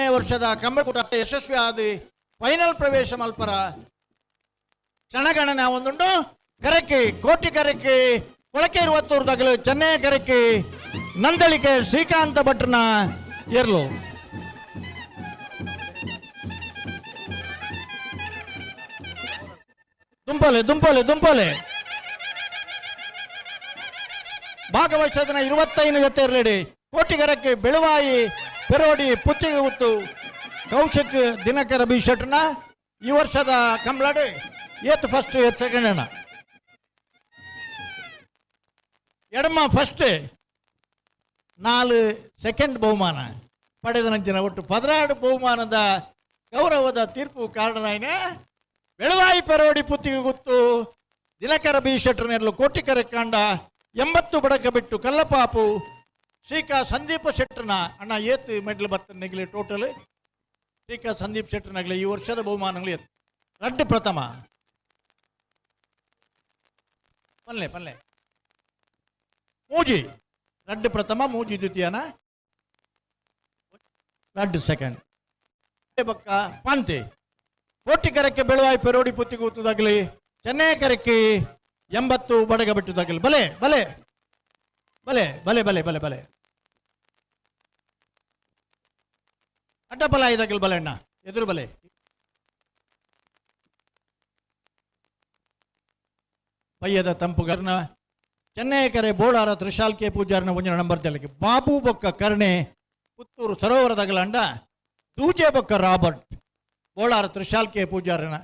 ಎಂಟನೇ ವರ್ಷದ ಕಂಬಕೂಟ ಯಶಸ್ವಿ ಆದಿ ಫೈನಲ್ ಪ್ರವೇಶ ಮಲ್ಪರ. ಕ್ಷಣಗಣನೆ ಒಂದುಂಡು ಕರಕಿ ಕೋಟಿ ಕರಕಿ ಕೊಳಕೆ ಇರುವತ್ತೂರು ತಗಲು ಚೆನ್ನೈ ಕರಕಿ ನಂದಳಿಕೆ ಶ್ರೀಕಾಂತ ಭಟ್ರನ ಏರ್ಲು. ದುಂಪಲೆ ದುಂಪಲೆ ದುಂಪಲೆ. ಭಾಗವಹಿಸದನ ಇರುವತ್ತೈದು ಜೊತೆ ಇರಲಿಡಿ ಕೋಟಿಗರಕ್ಕೆ ಬೆಳುವಾಯಿ ಪೆರೋಡಿ ಪುತ್ತಿಗೆ ಉತ್ತು ಕೌಶಿಕ್ ದಿನಕರ ಬಿ ಶೆಟ್ನ ಈ ವರ್ಷದ ಕಂಬ್ಲಾಡಿ ಏತ್ ಫಸ್ಟ್ ಏತ್ ಸೆಕೆಂಡ್ ಅಣ್ಣ. ಎಡಮ ಫಸ್ಟ್ ನಾಲ್ ಸೆಕೆಂಡ್ ಬಹುಮಾನ. ಪಡೆದ ನಂಚಿನ ಒಟ್ಟು ಪದರಾಡು ಬಹುಮಾನದ ಗೌರವದ ತೀರ್ಪು ಕಾರಣನೇ ಬೆಳವಾಯಿ ಪೆರೋಡಿ ಪುತ್ತಿಗೆ ಗುತ್ತು ದಿನಕರ ಬಿ ಕೋಟಿ ಕೋಟಿಕರ ಕಾಂಡ ಎಂಬತ್ತು ಬಡಕ ಬಿಟ್ಟು ಕಲ್ಲಪಾಪು ಶ್ರೀಕಾ ಸಂದೀಪ ಶೆಟ್ಟರ್ನ ಅಣ್ಣ ಏತ್ ಮೆಡಲ್ ಬತ್ತ ನೆಗ್ಲಿ ಟೋಟಲ್. ಶ್ರೀಕಾ ಸಂದೀಪ್ ಶೆಟ್ಟರ್ನಾಗಲಿ ಈ ವರ್ಷದ ಬಹುಮಾನಗಳು ಏತ್ ರಡ್ಡು ಪ್ರಥಮ. ಪಲ್ಲೆ ಪಲ್ಲೆ. ಮೂಜಿ. ರಡ್ಡು ಪ್ರಥಮ, ಮೂಜಿ ದ್ವಿತೀಯನ. ರಡ್ಡು ಸೆಕೆಂಡ್. ಬಕ್ಕ ಕೋಟಿ ಕೋಟಿಕರಕ್ಕೆ ಬೆಳವಾಯಿ ಪೆರೋಡಿ ಪುತ್ತಿಗೂತದಾಗಲಿ ಚೆನ್ನೈ ಕರಕ್ಕೆ ಎಂಬತ್ತು ಬಡಗ ಬಿಟ್ಟದಾಗಲಿ. ಬಲೆ ಬಲೆ ಬಲೆ. ಬಲೆ ಬಲೆ ಬಲೆ ಬಲೆ. ಅಡ್ಡಬಲ ಇದಾಗಲಿ ಬಲೆ ಅಣ್ಣ ಎದುರು ಬಲೆ ಪಯ್ಯದ ತಂಪುಗರ್ನ ಚೆನ್ನೈ ಕರೆ ಬೋಳಾರ ತ್ರಿಶಾಲ್ ಕೆ ಪೂಜಾರನ ಒಂಜನ ನಂಬರ್ ತೆಲಕ್ಕೆ ಬಾಬು ಬೊಕ್ಕ ಕರ್ಣೆ ಪುತ್ತೂರು ಸರೋವರದಗಲ ಅಂಡ ದೂಜೆ ಬೊಕ್ಕ ರಾಬರ್ಟ್ ಬೋಳಾರ ತ್ರಿಶಾಲ್ ಕೆ ಪೂಜಾರನ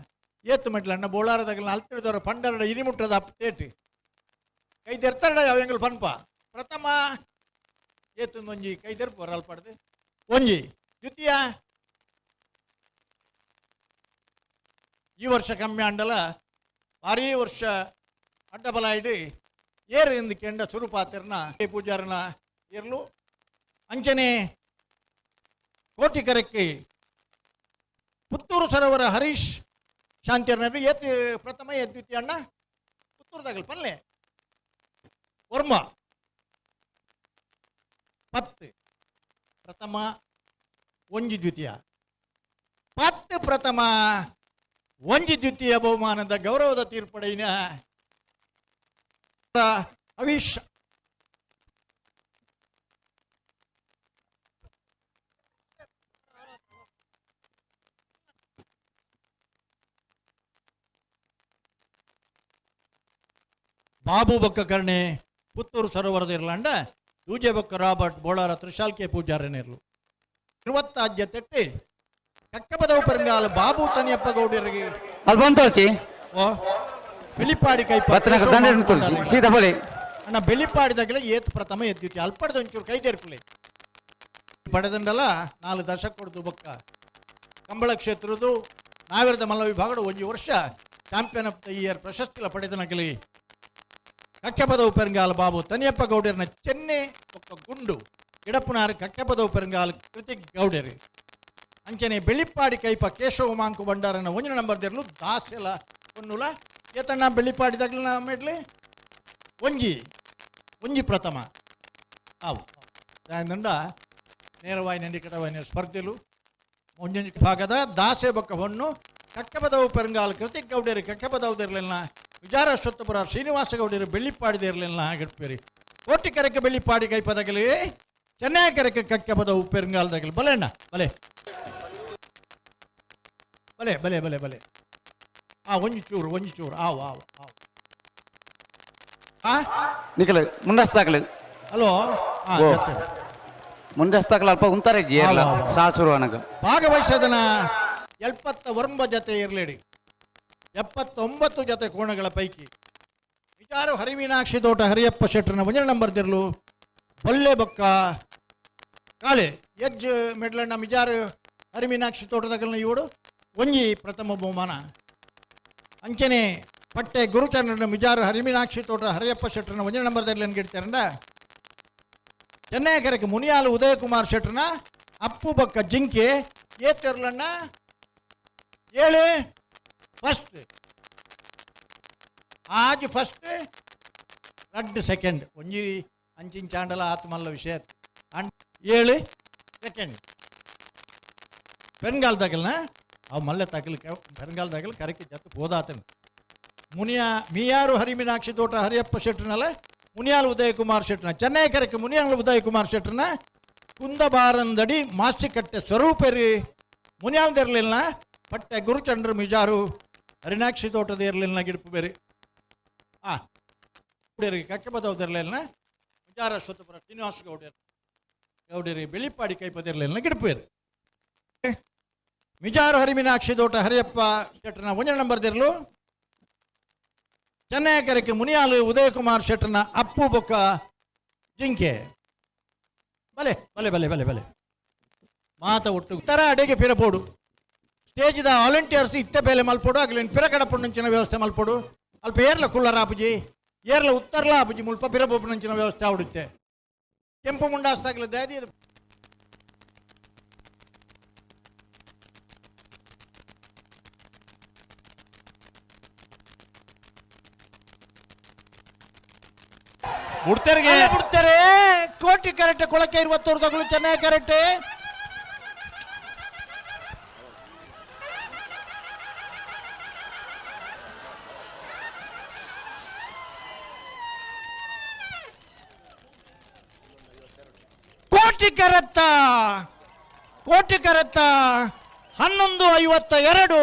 ಏತ್ತು ಮೆಟ್ಲಣ್ಣ ಬೋಳಾರದಗಲ ಅಲ್ತಿಡಿದವರ ಪಂಡರಡ ಇನಿಮುಟ್ಟದ ಅಪ್ಡೇಟ್ ಕೈದೆರ್ತಾರಡ ಅವೆಂಗಲ್ ಪನ್ಪ ಪ್ರಥಮ ಏತು ಒಂಜಿ ಕೈದೆರ್ಪು ಅಲ್ಪಡ್ದು ಒಂಜಿ ದ್ವಿತೀಯ. ಈ ವರ್ಷ ಕಮ್ಮಿ ಅಂಡಲ ಭಾರೀ ವರ್ಷ ಅಡ್ಡಬಲ ಇಡಿ, ಏರು ಎಂದು ಕೆಂಡ ಸುರುಪಾತಿರ್ನ ಪೂಜಾರನ ಇರ್ಲು ಅಂಚನೆ ಕೋಟಿಕರಕ್ಕೆ ಪುತ್ತೂರು ಸರೋವರ ಹರೀಶ್ ಶಾಂತಿಯರ್ನರು ಏತ್ ಪ್ರಥಮ ದ್ವಿತೀಯ ಅಣ್ಣ ಪುತ್ತೂರ್ದಾಗಲ್ ಪಲ್ಲೆ. ವರ್ಮ. ಪತ್ತು ಪ್ರಥಮ ಒಂಜಿ ದ್ವಿತೀಯ. ಪತ್ತು ಪ್ರಥಮ ಒಂಜಿ ದ್ವಿತೀಯ ಬಹುಮಾನದ ಗೌರವದ ತೀರ್ಪಡೆಯ ಅವಿಶ್ ಬಾಬು ಬೊಕ್ಕ ಕರ್ಣೆ, ಪುತ್ತೂರು ಸರೋವರದ ಇರ್ಲಾಂಡ ದೂಜೆ ಬೊಕ್ಕ ರಾಬರ್ಟ್ ಬೋಳಾರ ತ್ರಿಶಾಲ್ಕೆ ಪೂಜಾರನೇರ್ಲು ಇರುವತ್ತಾಜ್ಯ ತೆಟ್ಟಿ. ಕಕ್ಕಪದವು ಪರಂಗಾಲ ಬಾಬು ತನಿಯಪ್ಪ ಗೌಡರಿಗೆ ಅಲ್ಲಿ ಬಂತೋಚಿ ಓ ಬೆಳಿಪಾಡಿ ಕೈ ದಂಡ ತೋರಿಸಿ ಸೀದಾ ಬಳಿ. ಅಣ್ಣ ಬೆಳಿಪಾಡಿದಾಗಲೇ ಏತ್ ಪ್ರಥಮ ಎದ್ದಿತಿ ಅಲ್ಪಡ್ದ ಒಂಚೂರು ಕೈ ತೆರ್ಪಲಿ ಪಡೆದಂಡಲ್ಲ ನಾಲ್ಕು ದಶಕ ಕೊಡ್ದು ಬೊಕ್ಕ. ಕಂಬಳ ಕ್ಷೇತ್ರದ್ದು ನಾವಿರದ ಮಲ್ಲ ವಿಭಾಗದ ಒಂದು ವರ್ಷ ಚಾಂಪಿಯನ್ ಆಫ್ ದ ಇಯರ್ ಪ್ರಶಸ್ತಿಲ ಪಡೆದನಗಲಿ ಕಕ್ಕಪದ ಉಪರಂಗಾಲ ಬಾಬು ತನಿಯಪ್ಪ ಗೌಡರ್ನ ಚೆನ್ನೆ ಒಕ್ಕ ಗುಂಡು. ಇಡಪ್ಪನಾರು ಕಕ್ಕೆಪದವು ಪೆರಂಗಾಲ ಕೃತಿಕ್ ಗೌಡರು ಅಂಚನೆ ಬೆಳ್ಳಿಪ್ಪಾಡಿ ಕೈಪ ಕೇಶವ ಮಾಂಕು ಭಂಡಾರನ ಒಂಜಿನ ನಂಬರ್ ದೇರ್ಲು ದಾಸೆಲ ಒನ್ನುಲ ಏತಣ್ಣ ಬೆಳ್ಳಿಪ್ಪಾಡಿದಾಗಲ ಮೇಡ್ಲಿ ಒಂಜಿ ಒಂಜಿ ಪ್ರಥಮ ಅವು ದಂಡ ನೇರವಾಯಿ ನಂಡಿಕಟವಾಯಿನ ಸ್ಪರ್ಧೆಲು ಒಂಜೊಂಜಿ ಭಾಗದ ದಾಸೆ ಬೊಕ್ಕ ಹೊಣ್ಣು ಕಕ್ಕಪದವು ಪೆರಂಗಾಲ್ ಕೃತಿಕ್ ಗೌಡರು ಕಕ್ಕಪದವು ಇರಲಿಲ್ಲ ವಿಚಾರ ಅಶ್ವತ್ಥಪುರ ಶ್ರೀನಿವಾಸ ಗೌಡರು ಬೆಳ್ಳಿಪಾಡಿ ಇರಲಿಲ್ಲ ಗಡ್ಪೇರಿ ಕೋಟಿ ಕರೆಕ್ಕೆ ಬೆಳ್ಳಿಪ್ಪಾಡಿ ಕೈಪದಾಗಲಿ ಚೆನ್ನೈ ಕರೆಕ್ಕೆ ಬದ ಉಪ್ಪೆರಂಗಾಲದಾಗಲಿ ಬಲೆ ಅಣ್ಣ ಬಲೆ. ಬಲೆ ಬಲೆ ಬಲೆ ಬಲೆ. ಆ ಒಂಜಿ ಚೂರು ಒಂಜಿ ಚೂರು ಆವು ಆವು ಆವು. ಆ? ನಿಖಲ್ ಮುಂಡಸ್ತಾಕಲು ಹಲೋ ಆ, ಓ. ಜೊತೆ. ಅಲ್ಪ ಉಂತಾರೆ ಜೇರ್ಲ ಆ, ವಾ, ವಾ. ಸಾಸುರು ಅನಗ ಭಾಗವಹಿಸದನ ಎಪ್ಪತ್ತ ಒಂಬ ಜತೆ ಇರಲಿಡಿ. ಎಪ್ಪತ್ತೊಂಬತ್ತು ಜೊತೆ ಕೋಣಗಳ ಪೈಕಿ. ವಿಚಾರ ಹರಿಮೀನಾಕ್ಷಿ ತೋಟ ಹರಿಯಪ್ಪ ಶೆಟ್ಟರ್ನ ಒಂದನೇ ನಂಬರ್ ತಿರ್ಲು ಬೊಲ್ಲೆ ಬೊಕ್ಕ ಕಾಳೆ ಎಜ್ ಮೆಡ್ಲಣ್ಣ ಮಿಜಾರ್ ಹರಿಮೀನಾಕ್ಷಿ ತೋಟದಗಲ್ನ ಇವಡು ಒಂಜಿ ಪ್ರಥಮ ಬಹುಮಾನ. ಅಂಚನೆ ಪಟ್ಟೆ ಗುರುಚಂದ್ರನ ಮಿಜಾರು ಹರಿಮೀನಾಕ್ಷಿ ತೋಟ, ಹರಿಯಪ್ಪ ಶೆಟ್ಟರ್ನ ಒಂಜನ ನಂಬರ್ ತಿರ್ಲಿ ಅನ್ಗಿಡ್ತಾರಂಡ ಚೆನ್ನೈಕರಕ್ಕೆ ಮುನಿಯಾಲು ಉದಯಕುಮಾರ್ ಶೆಟ್ಟರ್ನ ಅಪ್ಪು ಬಕ್ಕ ಜಿಂಕೆ, ಏತರ್ಲಣ್ಣ, ಏಳು ಫಸ್ಟ್ ಆಜ್ ಫಸ್ಟ್ ರಡ್ ಸೆಕೆಂಡ್ ಒಂಜಿ ಅಂಚಿನ ಚಾಂಡಲ ಆತ್ಮಲ್ಲ ವಿಷಯ. ಅಂಡ್ ಏಳು? ಸೆಕೆಂಡ್ ಪೆನ್ಗಾಲ್ದಾಗಲ್ನ ಅವು ಮಲ್ಲೆ ತಾಕಲ್ ಪೆನ್ಗಾಲ್ದಾಗಲ್ ಕರಕಿ ಜತ್ತು ಮುನಿಯಾ ಮುನಿಯ, ಮಿಯಾರು ಹರಿಮೀನಾಕ್ಷಿ ತೋಟ ಹರಿಯಪ್ಪ ಮುನಿಯಾಲ್ ಉದಯ ಕುಮಾರ್ ಶೆಟ್ರನ ಚೆನ್ನೈ ಕರಕಿ ಮುನಿಯಾಲ್ ಉದಯ ಕುಮಾರ್ ಶೆಟ್ರನ ಕುಂದಬಾರಂದಡಿ ಮಾಸ್ಟಿಕಟ್ಟೆ ಸ್ವರೂಪರಿ ಮುನಿಯಾಲ್ದ ಇರಲಿಲ್ಲ ಪಟ್ಟೆ ಗುರುಚಂದ್ರ ಮಿಜಾರು ಹರಿನಾಕ್ಷಿ ತೋಟದ ಇರಲಿಲ್ಲ ಗಿಡಪು ಬೇರೆ? ಆ ಕಕ್ಕೆ ಬದವದಿರಲಿಲ್ಲ ಮಿಜಾರ ಶ್ರೀನಿವಾಸ ಗೌಡ್ಯರು ಗೌಡ್ಯರಿ ಬೆಳಿಪಾಡಿ ಕೈಪದಿರಲಿಲ್ಲ ಗಿಡಪೇರು ಮಿಜಾರು ಹರಿಮಿನಾಕ್ಷಿ ತೋಟ ಹರಿಯಪ್ಪ ಶೆಟ್ರನ ಒಂದನೇ ನಂಬರ್ದಿರಲು ಚೆನ್ನೈಕರಕ್ಕೆ ಮುನಿಯಾಲು ಉದಯಕುಮಾರ್ ಶೆಟ್ರನ ಅಪ್ಪು ಬೊಕ್ಕ ಜಿಂಕೆ. ಬಲೆ ಬಲೆ ಬಲೆ ಬಲೆ ಬಲೆ. ಮಾತ ಒಟ್ಟು ತರ ಅಡೆಗೆ ಪಿರಪೋಡು ದ ವಾಲಂಟಿಯರ್ಸ್ ಇತ್ತ ಬೇಲೆ ಮಲ್ಪೋಡು ಆಗ್ಲೇನು ಪಿರ ಕಡಪುಂಚಿನ ವ್ಯವಸ್ಥೆ ಮಲ್ಪೋಡು. ಅಲ್ಪ ಏರ್ಲ ಕುಲ್ಲರ ಆಪುಜಿ ಏರ್ಲ ಉತ್ತರ್ಲ ಆಪುಜಿ ಮುಲ್ಪ ಪಿರಪೋಪುನಂಚಿನ ವ್ಯವಸ್ಥೆ ಆವಡುತ್ತೆ. ಕೆಂಪು ಮುಂಡಾಸ್ತಾಗ್ಲ ದಾದಿ ಇದು ಮುಡ್ತೇರಿಗೆ ಅಲ್ಲೇ ಬಿಡ್ತಾರೆ ಕೋಟಿ ಕರೆಕ್ಟ್ ಕೊಳಕೆ ಇರುವತ್ತೂರು ತಗೊಳ್ಳಿ ಚೆನ್ನಾಗಿ ಕರೆಕ್ಟ್ ಕೋಟಿ ಕರತ್ತ ಕೋಟಿ ಕರತ್ತ, ಹನ್ನೊಂದು ಐವತ್ತ ಎರಡು,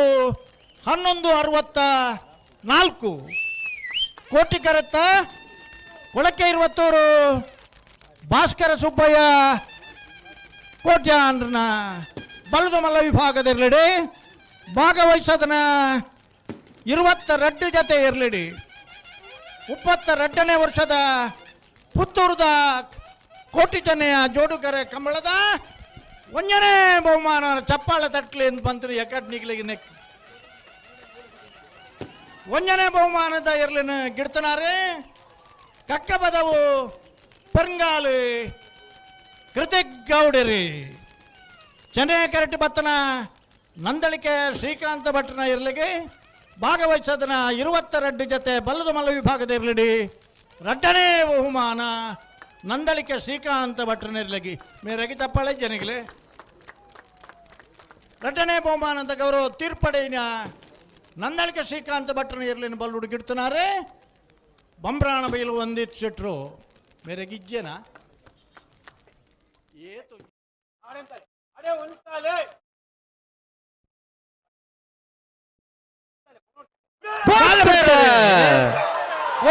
ಹನ್ನೊಂದು ಅರವತ್ತ ನಾಲ್ಕು. ಕೋಟಿ ಕರತ್ತ, ಕೊಳಕೆ ಇರುವತ್ತೂರು, ಭಾಸ್ಕರ ಸುಬ್ಬಯ್ಯ ಕೋಟ್ಯಾಂಡ್ರನ ಬಲದ ಮಲ್ಲ ವಿಭಾಗದಿರಲಿಡಿ ಭಾಗವಹಿಸೋದನ್ನ ಇರುವತ್ತ ರಡ್ಡು ಜತೆ ಇರಲಿಡಿ. ಮುಪ್ಪತ್ತ ರಡ್ಡನೇ ವರ್ಷದ ಪುತ್ತೂರದ ಕೋಟಿ ಜನೆಯ ಜೋಡುಗರೆ ಕಂಬಳದ ಒಂಜನೇ ಬಹುಮಾನ, ಚಪ್ಪಾಳೆ ತಟ್ಲಿ ಅಂತ ಬಂತು ನೆಕ್. ಒಂಜನೇ ಬಹುಮಾನದ ಇರ್ಲಿನ ಗಿಡ್ತನಾರೆ. ಕಕ್ಕ ಬದವು ಪೆರ್ಂಗಾಲು ಕೃತಿಕ್ ಗೌಡರಿ ಚೆನ್ನೈ ಕರೆಕ್ಟ್ ಬತ್ತನ ನಂದಳಿಕೆ ಶ್ರೀಕಾಂತ ಭಟ್ನ ಇರ್ಲಿಗೆ. ಭಾಗವಹಿಸೋದನ್ನ ಇರುವತ್ತೆರಡು ಜೊತೆ ಬಲ್ಲದ ಮಲ್ಲ ವಿಭಾಗದ ಇರ್ಲಿಡಿ. ರಡ್ಡನೇ ಬಹುಮಾನ ನಂದಳಿಕೆ ಶ್ರೀಕಾಂತ ಭಟ್ರನ ಇರ್ಲಿಗೆ ಮೇರೆಗೆ ತಪ್ಪಾಳೆ ರಟನೆ ಬೋಮಾ ಬಹುಮಾನದ ಗೌರವ ತೀರ್ಪಡೆಯ ನಂದಳಿಕೆ ಶ್ರೀಕಾಂತ ಭಟ್ರನ ಇರ್ಲಿನ ಬಲ್ಲುಡು ಹುಡುಗಿಡ್ತನಾರೆ ಬಂಬ್ರಾಣ ಬೈಲು ಒಂದಿತ್ತು ಶೆಟ್ರು ಮೇರೆ ಗಿಜ್ಜೆನ ಏತು ಒಂದ್ಸಾಲೆ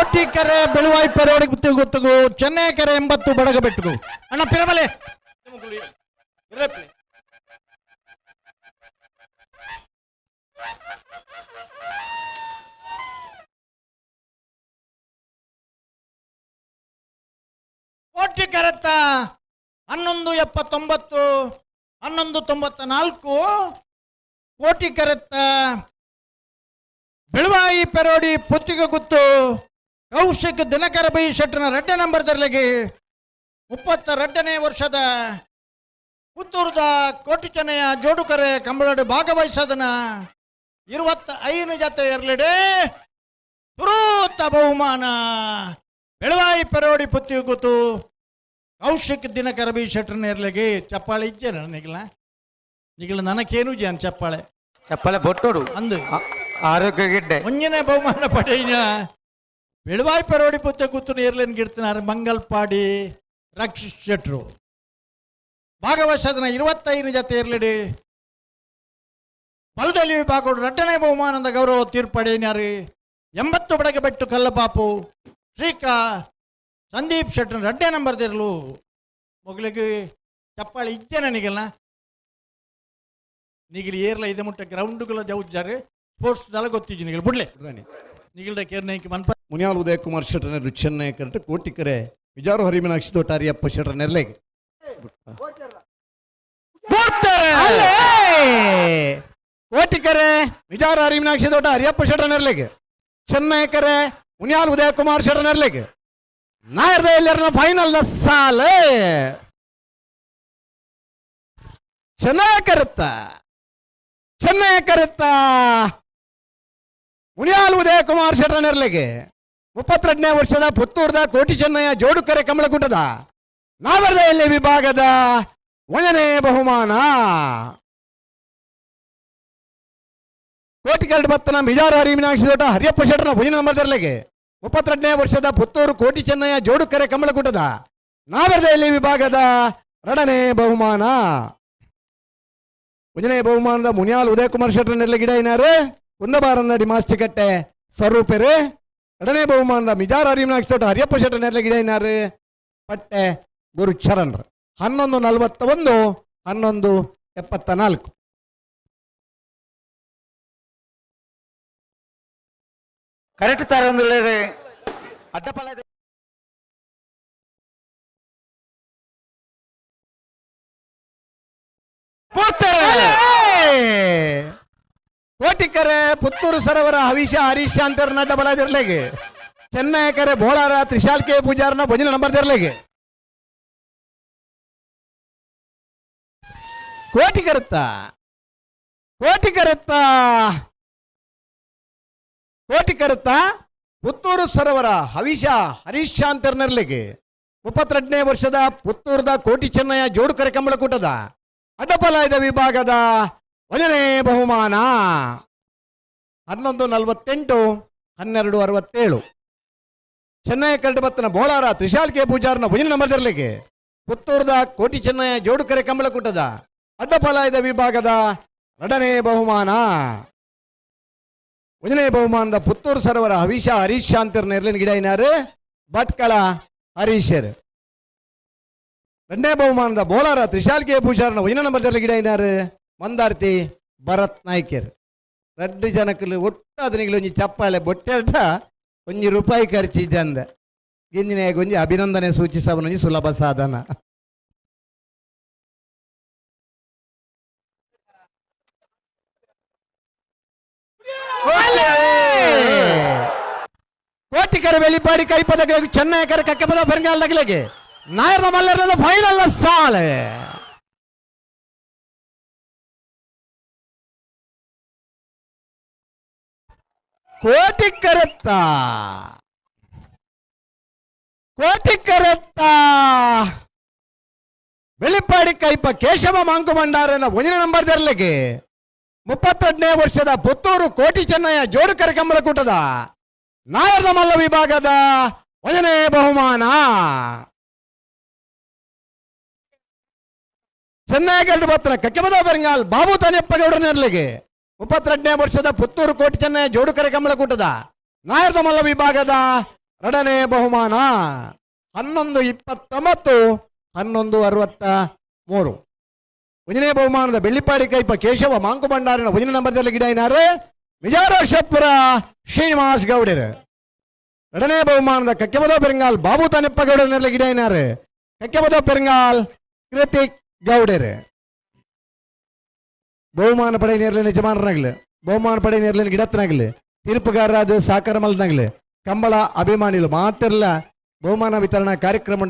ಒಟ್ಟಿಕೆರೆ ಬೆಳುವಾಯಿ ಪೆರೋಡಿ ಗುತ್ತಿ ಗುತ್ತಗು ಚೆನ್ನೈ ಕೆರೆ ಎಂಬತ್ತು ಬಡಗ ಬೆಟ್ಟಗು. ಅಣ್ಣ ಪಿರಬಲೆ ಕೋಟಿ ಕರೆತ್ತ ಹನ್ನೊಂದು ಎಪ್ಪತ್ತೊಂಬತ್ತು, ಹನ್ನೊಂದು ತೊಂಬತ್ತ ನಾಲ್ಕು ಕೋಟಿ ಕರೆತ್ತ ಬೆಳವಾಯಿ ಪೆರೋಡಿ ಪುತ್ತಿಗೆ ಗುತ್ತು ಕೌಶಿಕ್ ದಿನಕರ ಬೈ ಶೆಟ್ರನ ರಡ್ಡೆ ನಂಬರ್ ತರಲಿಗೆ ಮುಪ್ಪತ್ತ ಎರಡನೇ ವರ್ಷದ ಪುತ್ತೂರದ ಕೋಟಿ ಚೆನ್ನೆಯ ಜೋಡುಕರೆ ಕಂಬಳಡು ಭಾಗವಹಿಸೋದನ ಇರುವತ್ತ ಐದು ಜತೆ ಇರಲಿಡೆ ಪುರೂತ ಬಹುಮಾನ. ಬೆಳವಾಯಿ ಪೆರೋಡಿ ಪುತ್ತಿ ಕೂತು ಕೌಶಿಕ್ ದಿನಕರ ಬಿ ಶೆಟ್ರನ ಇರ್ಲಿಗೆ ಚಪ್ಪಾಳೆ ಇಜ್ಜೆ ನನಗಿಲ್ಲ ಈಗಲ ನನಗೇನು ಜಾನ್ ಚಪ್ಪಾಳೆ? ಚಪ್ಪಾಳೆ ಬೊಟ್ಟೋಡು. ಅಂದು. ಆರೋಗ್ಯ ಗಿಡ್ಡೆ ಮುಂಜಿನ ಬಹುಮಾನ ಪಡೆಯ ಕೂತು ಇರ್ಲೇನ್ ಗಿಡ್ತಿನಾರ ಮಂಗಲ್ಪಾಡಿ ರಕ್ಷಿತ್ ಶೆಟ್ರು. ಭಾಗವಹಿಸೋದನ್ನ ಇರುವತ್ತೈದು ಜೊತೆ ಇರ್ಲಿಡಿ. ಬಲದಲ್ಲಿ ವಿಭಾಗ ರಟ್ಟನೆ ಬಹುಮಾನದ ಗೌರವ ತೀರ್ಪಡೆಯಾರಿ ಎಂಬತ್ತು ಬಡಗೆ ಬೆಟ್ಟು ಕಲ್ಲಪಾಪು. ಶ್ರೀಕಾ ಸಂದೀಪ್ ಶೆಟ್ರ ರಡ್ಡೆ ನಂಬರ್ ತಿರ್ಲು ಮೊಗಲಿಗೆ ಚಪ್ಪಾಳಿ ಇಜ್ಜೆ ನನಗೆಲ್ಲ. ನಿಗಿಲಿ ಏರ್ಲ ಇದೆ ಮುಟ್ಟ ಗ್ರೌಂಡ್ಗಳ ಜೌಜ್ಜಾರೆ. ಸ್ಪೋರ್ಟ್ಸ್ ದಲ ಗೊತ್ತಿಜ್ಜಿ ನಿಗಲ್. ಬಿಡ್ಲೆ. ನಿಗಿಲ್ದ ಕೇರ್ನೈಕಿ ಮನ್ಪ ಮುನಿಯಾಲ್ ಉದಯ ಕುಮಾರ್ ಶೆಟ್ರನ ರುಚನ್ನ ಕರೆಕ್ಟ್ ಕೋಟಿಕರೆ ವಿಜಾರು ಹರಿಮೀನಾಕ್ಷಿ ದೊಟ್ಟಾರಿಯಪ್ಪ ನೆರ್ಲೆಗೆ ಕೋಟಿಕರೆ! ವಿಜಾರು ಹರಿಮಿನಾಕ್ಷಿ ದೊಡ್ಡ ಹರಿಯಪ್ಪ ಶೆಟ್ರ ನೆರ್ಲೆಗೆ ಚೆನ್ನೈಕರೆ ಮುನಿಯಾಲ್ ಉದಯ ಕುಮಾರ್ ಶೆಟ್ರ ನೆರ್ಲೆಗೆ ನಾಯರ್ದ ಎಲ್ಲರನ್ನ ಫೈನಲ್ ಸಾಲ! ಚೆನ್ನಾಗಿ ಕರುತ್ತ ಚೆನ್ನಾಗಿ ಕರುತ್ತ ಮುನಿಯಾಲ್ ಉದಯ ಕುಮಾರ್ ಶೆಟ್ರ ನೆರಳಿಗೆ ಮುಪ್ಪತ್ತೆರಡನೇ ವರ್ಷದ ಪುತ್ತೂರದ ಕೋಟಿ ಚೆನ್ನಯ್ಯ ಜೋಡುಕರೆ ಕಮಲಕೂಟದ ನಾವರ್ದಹಳ್ಳಿ ವಿಭಾಗದ ಒಂದನೇ ಬಹುಮಾನ. ಎರಡು ಬತ್ತನ ಮಿಜಾರ ಮೀನಾಕ್ಷಿ ದೊಡ್ಡ ಹರಿಯಪ್ಪ ಶೆಟ್ಟರ್ನ ಭುಜನ ನಂಬರ್ ತರಲಿಗೆ ಮುಪ್ಪತ್ತೆರಡನೇ ವರ್ಷದ ಪುತ್ತೂರು ಕೋಟಿ ಚೆನ್ನಯ್ಯ ಜೋಡುಕೆರೆ ಕಮಲಕೂಟದ ನಾಗರದಲ್ಲಿ ವಿಭಾಗದ ಎರಡನೇ ಬಹುಮಾನ. ಉಜನೇ ಬಹುಮಾನದ ಮುನಿಯಾಲ್ ಉದಯಕುಮಾರ್ ಶೆಟ್ಟರ್ ನೆರಳೆ ಗಿಡ ಏನಾರು ಕುಂದಬಾರನ ಡಿಮಾಸ್ಟಿಕಟ್ಟೆ ಸ್ವರೂಪರು. ಎರಡನೇ ಬಹುಮಾನದ ಮಿಜಾರ ಹರಿಮನಾಕ್ಷಿ ತೋಟ ಹರಿಯಪ್ಪ ಶೆಟ್ಟ ನೆರಳೆ ಗಿಡ ಏನಾರು ಪಟ್ಟೆ ಗುರು ಚರಣರು ಹನ್ನೊಂದು ನಲವತ್ತ ಒಂದು ಹನ್ನೊಂದು ಎಪ್ಪತ್ತ ನಾಲ್ಕು ಕರೆಕ್ಟ್ ತಾರ ಅಡ್ಡಪಲ ಇದೆ. ಕೋಟಿಕರೆ ಪುತ್ತೂರು ಸರೋವರ ಹವಿಷ ಹರೀಶ್ ಅಂತರ ನಡ್ಡ ಬಲದಿರ್ಲೆಗೆ ಚೆನ್ನೈಕರೆ ಬೋಳಾರ ತ್ರಿಶಾಲ್ ಕೆ ಪೂಜಾರನ ಭಜನೆ ನಂಬರ್ ಕೋಟಿ ಕೋಟಿಕರುತ್ತ ಕೋಟಿಕರುತ್ತ ಕೋಟಿಕರುತ್ತ ಪುತ್ತೂರು ಸರೋವರ ಹವಿಷ ಹರೀಶ್ ಅಂತರ ನೆರ್ಲೆಗೆ ಮುಪ್ಪತ್ತೆರಡನೇ ವರ್ಷದ ಪುತ್ತೂರದ ಕೋಟಿ ಚೆನ್ನಯ್ಯ ಜೋಡುಕರೆ ಕಂಬಳಕೂಟದ. ಅಡ್ಡಪಲಾಯದ ವಿಭಾಗದ ಮೊದಲನೇ ಬಹುಮಾನ. ಹನ್ನೊಂದು ನಲವತ್ತೆಂಟು, ಹನ್ನೆರಡು ಅರವತ್ತೇಳು. ಚೆನ್ನೈ ಕರಡುಬತ್ತನ ಬೋಳಾರ ತ್ರಿಶಾಲ್ ಕೆ ಪೂಜಾರ್ನ ನಂಬರ್ ದರ್ಲಿಗೆ ಪುತ್ತೂರದ ಕೋಟಿ ಚೆನ್ನಯ್ಯ ಜೋಡುಕೆರೆ ಕಂಬಳಕೂಟದ ಅಡ್ಡಪಲಾಯದ ವಿಭಾಗದ ಎರಡನೇ ಬಹುಮಾನ. ಒಂದನೇ ಬಹುಮಾನದ ಪುತ್ತೂರು ಸರೋವರ ಹರೀಶ ಹರೀಶ್ ಶಾಂತಿರ್ ನೆರಳಿನ ಗಿಡ ಏನಾರು ಭಟ್ಕಳ ಹರೀಶರ್. ಎರಡನೇ ಬಹುಮಾನದ ಬೋಲಾರ ತ್ರಿಶಾಲ್ ಕೆ ಪೂಜಾರ್ನ ನಂಬರ್ ನಂಬರ್ದಲ್ಲಿ ಗಿಡ ಏನಾರು ಒಂದಾರ್ತಿ ಭರತ್ ನಾಯ್ಕ್ ರ್ ರಡ್ಡ್ ಜನಕುಲು ಒಟ್ಟಾದ್ ನಿನಗ್ಲ ಒಂಜಿ ಚಪ್ಪಲೆ ಬೊಟ್ಟೆಟ್ರ ಒಂಜಿ ರೂಪಾಯಿ ಖರ್ಚಿದ್ದಂದ್ ಗಿಂದಿನಾಯಕ್ ಒಂಜಿ ಅಭಿನಂದನೆ ಸೂಚಿ ಸಬನ ಒಂಜಿ ಸುಲಭ ಸಾಧನ. ಚೋಲ ಕೋಟಿ ಕರ್ ಕೈ ಪದ ಚೆನ್ನೈ ಕರೆ ಕಕ್ಕೆ ಪದ ಬರ್ಗಾ ಲಕ್ಲೆ ಗೇ ನಾಯರ್ ಫೈನಲ್ ಸಾಲೆ. ಕೋಟಿ ಕರತ್ತ ಕೋಟಿ ಕರತ್ತ ಬೆಳಿಪಾಡಿ ಕೈಪ ಕೇಶವ ಮಾಂಕು ಭಂಡಾರನ ಒಂದಿನ ನಂಬರ್ ದರ್ಲಿಗೆ. ಮುಪ್ಪತ್ತೆರಡನೇ ವರ್ಷದ ಪುತ್ತೂರು ಕೋಟಿ ಚೆನ್ನಯ್ಯ ಜೋಡುಕರ ಕೂಟದ ನಾಯರ್ದ ಮಲ್ಲ ವಿಭಾಗದ ಒಂದನೇ ಬಹುಮಾನ. ಚೆನ್ನೈಗಲ್ಡು ಬತ್ತನ ಕಕ್ಕೆಮದ ಬೆಂಗಾಲ್ ಬಾಬು ತಾನೆಪ್ಪಗೌಡನರ್ಲಿಗೆ ಮುಪ್ಪತ್ತೆರಡನೇ ವರ್ಷದ ಪುತ್ತೂರು ಕೋಟಿ ಚೆನ್ನೈ ಜೋಡುಕರೆ ಕಮಲಕೂಟದ ನಾಯರ್ದ ಮಲ್ಲ ವಿಭಾಗದ ಎರಡನೇ ಬಹುಮಾನ. ಹನ್ನೊಂದು ಇಪ್ಪತ್ತೊಂಬತ್ತು, ಹನ್ನೊಂದು ಅರವತ್ತ ಮೂರು. ಉಜಿನೇ ಬಹುಮಾನದ ಬೆಳ್ಳಿಪಾಡಿ ಕೈಪ ಕೇಶವ ಮಾಂಕು ಭಂಡಾರಿನ ಉಜಿನ ನಂಬರ್ದಲ್ಲಿ ಗಿಡ ಏನಾರು ವಿಜಯರಾಶಪುರ ಶ್ರೀನಿವಾಸ್ ಗೌಡರು. ಎರಡನೇ ಬಹುಮಾನದ ಕಕ್ಕೆಮದ ಬೆರಂಗಾಲ್ ಬಾಬು ತಾನೆಪ್ಪಗೌಡನಲ್ಲಿ ಗಿಡ ಏನಾರು ಕಕ್ಕೆಮದ ಬೆರಂಗಾಲ್ ಕೃತಿಕ್ ಗೌಡರು. ಬಹುಮಾನ ಪಡೆ ನೇರ್ಲಿನ ಯಜಮಾನರಾಗ್ಲಿ ಬಹುಮಾನ ಪಡೆ ನೇರ್ಲಿನ ಗಿಡತ್ತನಾಗ್ಲಿ ತೀರ್ಪುಗಾರರಾದ ಸಾಕಾರ ಮಲ್ನಾಗ್ಲಿ ಕಂಬಳ ಅಭಿಮಾನಿಗಳು ಮಾತಿರಲ್ಲ ಬಹುಮಾನ ವಿತರಣಾ ಕಾರ್ಯಕ್ರಮ